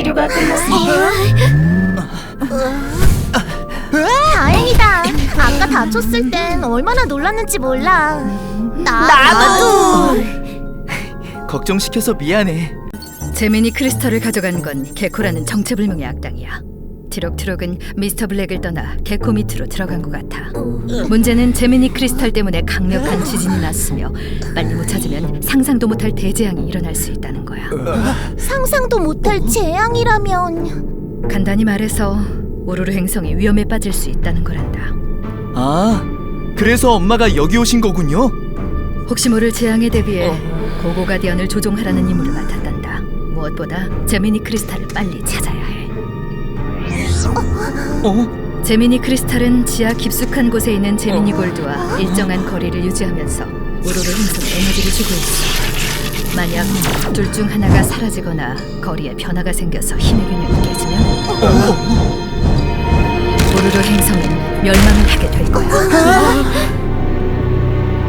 치료가 끝났습니다. 다행이다. 아까 다쳤을 땐 얼마나 놀랐는지 몰라. 나, 나도. 걱정시켜서 미안해. 제미니 크리스털을 가져간 건 개코라는 정체불명의 악당이야. 트럭트럭은 미스터 블랙을 떠나 개코 밑으로 들어간 것 같아. 문제는 제미니 크리스털 때문에 강력한 지진이 났으며 빨리 못 찾으면 상상도 못할 대재앙이 일어날 수 있다는 거야. 상상도 못할 재앙이라면 간단히 말해서 오로로 행성이 위험에 빠질 수 있다는 거란다. 아, 그래서 엄마가 여기 오신 거군요. 혹시 모를 재앙에 대비해 고고 가디언을 조종하라는 임무를 맡았단다. 무엇보다 제미니 크리스탈을 빨리 찾아야 해. 어? 제미니 크리스탈은 지하 깊숙한 곳에 있는 제미니 골드와 일정한 거리를 유지하면서 오로로 행성에 에너지를 주고 있어. 만약 둘 중 하나가 사라지거나 거리에 변화가 생겨서 힘의 균형이 깨지면 오로로 행성은 멸망을 하게 될 거야.